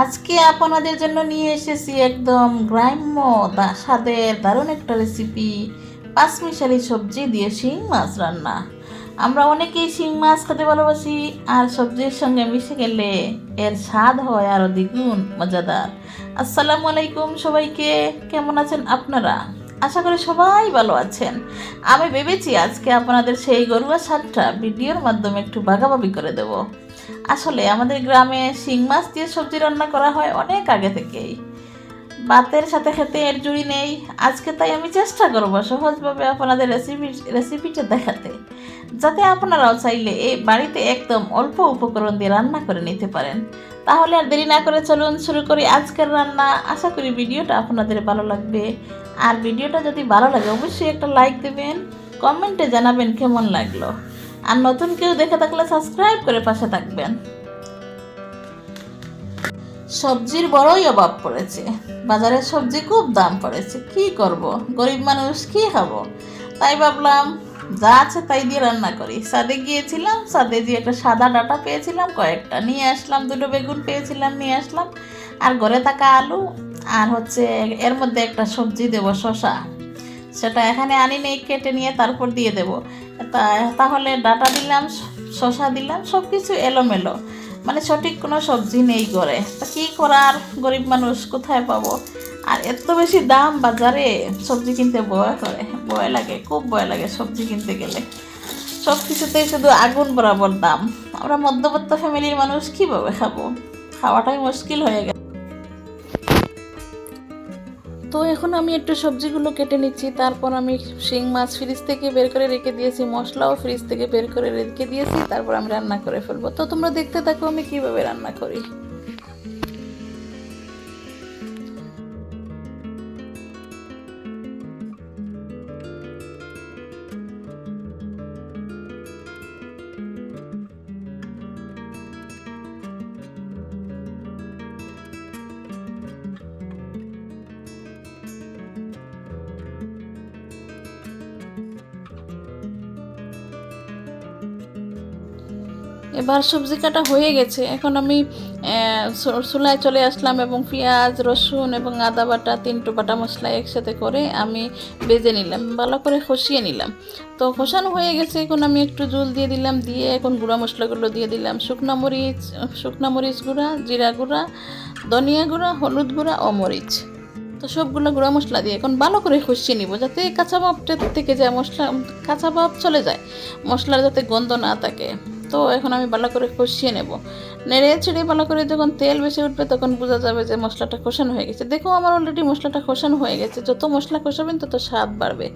আজকে আপনাদের জন্য নিয়ে এসেছি একদম গ্রাম্য স্বাদের দারুণ একটা রেসিপি পাঁচমিশালি সবজি দিয়ে শিং মাছ রান্না। আমরা অনেকেই শিং মাছ খেতে ভালোবাসি, আর সবজির সঙ্গে মিশে গেলে এর স্বাদ হয় আরও দ্বিগুণ মজাদার। আসসালামু আলাইকুম সবাইকে, কেমন আছেন আপনারা? আশা করি সবাই ভালো আছেন। আমি ভেবেছি আজকে আপনাদের সেই গরুয়া স্বাদটা ভিডিওর মাধ্যমে একটু ভাগাভাগি করে দেব। আসলে আমাদের গ্রামে শিং মাছ দিয়ে সবজি রান্না করা হয় অনেক আগে থেকেই। ভাতের সাথে খেতে এর জুড়ি নেই। আজকে তাই আমি চেষ্টা করব সহজভাবে আপনাদের রেসিপি রেসিপিটা দেখাতে, যাতে আপনারাও চাইলে এই বাড়িতে একদম অল্প উপকরণ দিয়ে রান্না করে নিতে পারেন। তাহলে আর দেরি না করে চলুন শুরু করি আজকের রান্না। আশা করি ভিডিওটা আপনাদের ভালো লাগবে। আর ভিডিওটা যদি ভালো লাগে, অবশ্যই একটা লাইক দেবেন কমেন্টে জানাবেন কেমন লাগল। আর নতুন কেউ দেখে থাকলে সাবস্ক্রাইব করে পাশে থাকবেন। সবজির বড়ই অভাব পড়েছে। বাজারে সবজি খুব দাম পড়েছে। কি করব? গরিব মানুষ কি খাব তাই ভাবলাম, যা আছে তাই দিয়ে রান্না করি। সাদে গিয়েছিলাম সাদে দিয়ে একটা সাদা ডাটা পেয়েছিলাম, কয়েকটা নিয়ে আসলাম, দুটো বেগুন পেয়েছিলাম, নিয়ে আসলাম। আর ঘরে থাকা আলু, আর হচ্ছে এর মধ্যে একটা সবজি দেবো শশা সেটা এখানে আনি নেই, কেটে নিয়ে তারপর দিয়ে দেব। তাহলে ডাটা দিলাম শশা দিলাম সব কিছু এলোমেলো। মানে সঠিক কোনো সবজি নেই করে তা কী করার? গরিব মানুষ কোথায় পাবো? আর এত বেশি দাম বাজারে সবজি কিনতে ভয় করে। ভয় লাগে, খুব ভয় লাগে সবজি কিনতে গেলে। সব কিছুতেই শুধু আগুন বরাবর দাম। আমরা মধ্যবিত্ত ফ্যামিলির মানুষ কীভাবে খাব? খাওয়াটাই মুশকিল হয়ে গেছে। তো এখন আমি একটু সবজিগুলো কেটে নিচ্ছি, তারপর আমি শিং মাছ ফ্রিজ থেকে বের করে রেখে দিয়েছি, মশলাও ফ্রিজ থেকে বের করে রেখে দিয়েছি, তারপর আমি রান্না করে ফেলব। তো তোমরা দেখতে থাকো আমি কীভাবে রান্না করি। এবার সবজি কাটা হয়ে গেছে। এখন আমি চুলায় চলে আসলাম এবং পেঁয়াজ, রসুন এবং আদা বাটা, তিনটে বাটা মশলা একসাথে করে আমি বেজে নিলাম, ভালো করে কষিয়ে নিলাম। তো কষানো হয়ে গেছে, এখন আমি একটু জল দিয়ে দিলাম, দিয়ে এখন গুঁড়া মশলাগুলো দিয়ে দিলাম। শুকনা মরিচ শুকনা মরিচ গুঁড়া, জিরা গুঁড়া, ধনিয়া গুঁড়া, হলুদ গুঁড়া ও মরিচ। তো সবগুলো গুঁড়া মশলা দিয়ে এখন ভালো করে কষিয়ে নিব, যাতে কাঁচা ভাবটা থেকে যায়, মশলা, কাঁচা ভাব চলে যায়, মশলার যাতে গন্ধ না থাকে। তো এখন আমি ভালো করে কষিয়ে নেব। নেড়ে ছেড়ে ভালো করে যখন তেল বেশি উঠবে তখন বোঝা যাবে যে মশলাটা কষানো হয়ে গেছে। দেখো আমার অলরেডি মশলাটা কষানো হয়ে গেছে। যত মশলা কষাবেন তত স্বাদ বাড়বে।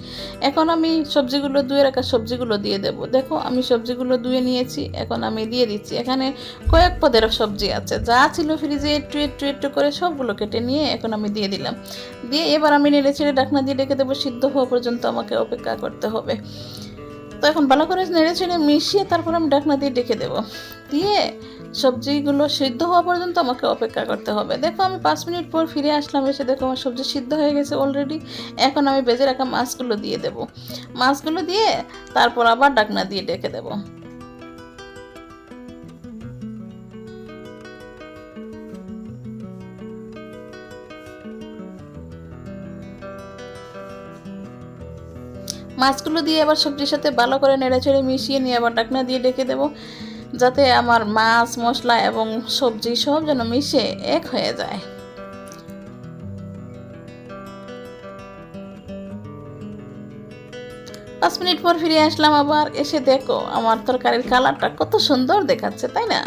এখন আমি সবজিগুলো ধুয়ে রাখা সবজিগুলো দিয়ে দেবো। দেখো আমি সবজিগুলো ধুয়ে নিয়েছি, এখন আমি দিয়ে দিচ্ছি। এখানে কয়েক পদের সবজি আছে। যা ছিল ফ্রিজে একটু একটু একটু করে সবগুলো কেটে নিয়ে এখন আমি দিয়ে দিলাম। দিয়ে এবার আমি নেড়ে ছেড়ে ডাকনা দিয়ে রেখে দেবো। সিদ্ধ হওয়া পর্যন্ত আমাকে অপেক্ষা করতে হবে। তো এখন ভালো করে নেড়ে ছেড়ে মিশিয়ে তারপর আমি ডাকনা দিয়ে ডেকে দেবো। দিয়ে সবজিগুলো সিদ্ধ হওয়া পর্যন্ত আমাকে অপেক্ষা করতে হবে। দেখো আমি পাঁচ মিনিট পর ফিরে আসলাম, এসে দেখো আমার সবজি সিদ্ধ হয়ে গেছে অলরেডি এখন আমি বেজে রাখা মাছগুলো দিয়ে দেবো। মাছগুলো দিয়ে তারপর আবার ডাকনা দিয়ে ডেকে দেবো। মাছগুলো দিয়ে আবার সবজির সাথে ভালো করে নেড়েচেড়ে মিশিয়ে নিয়ে আবার ডাকনা দিয়ে ডেকে দেব, যাতে আমার মাছ, মশলা এবং সবজি সব যেন মিশে এক হয়ে যায়। পাঁচ মিনিট পর ফিরে আসলাম আবার, এসে দেখো আমার তরকারির কালারটা কত সুন্দর দেখাচ্ছে, তাই না?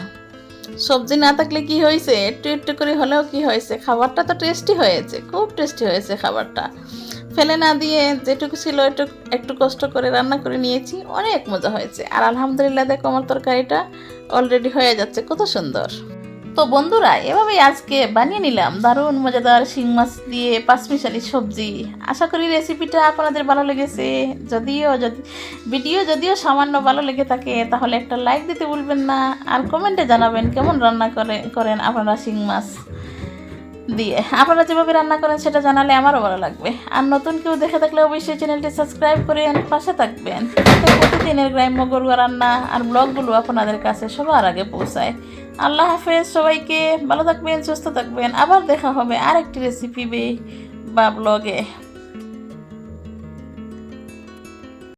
সবজি না থাকলে কি হয়েছে? একটু একটু করে হলেও কি হয়েছে? খাবারটা তো টেস্টি হয়েছে, খুব টেস্টি হয়েছে খাবারটা। ফেলে না দিয়ে যেটুকু ছিল একটু একটু কষ্ট করে রান্না করে নিয়েছি, অনেক মজা হয়েছে। আর আলহামদুলিল্লাহ দেখো আমার তরকারিটা অলরেডি হয়ে যাচ্ছে, কত সুন্দর। তো বন্ধুরা, এভাবেই আজকে বানিয়ে নিলাম দারুণ মজাদার শিং মাছ দিয়ে পাঁচমিশালি সবজি। আশা করি রেসিপিটা আপনাদের ভালো লেগেছে। যদিও, যদি ভিডিও যদিও সামান্য ভালো লেগে থাকে, তাহলে একটা লাইক দিতে ভুলবেন না। আর কমেন্টে জানাবেন কেমন রান্না করে, করেন আপনারা শিং মাছ। দিয়ে আপনারা যেভাবে রান্না করেন সেটা জানালে আমারও ভালো লাগবে। আর নতুন কেউ দেখে থাকলে অবশ্যই চ্যানেলটি সাবস্ক্রাইব করে পাশে থাকবেন। প্রতিদিনের গ্রাম্য গরুয়া রান্না আর ব্লগগুলো আপনাদের কাছে সবার আগে পৌঁছায়। আল্লাহ হাফেজ, সবাইকে ভালো থাকবেন, সুস্থ থাকবেন। আবার দেখা হবে আরেকটি রেসিপি বা ব্লগে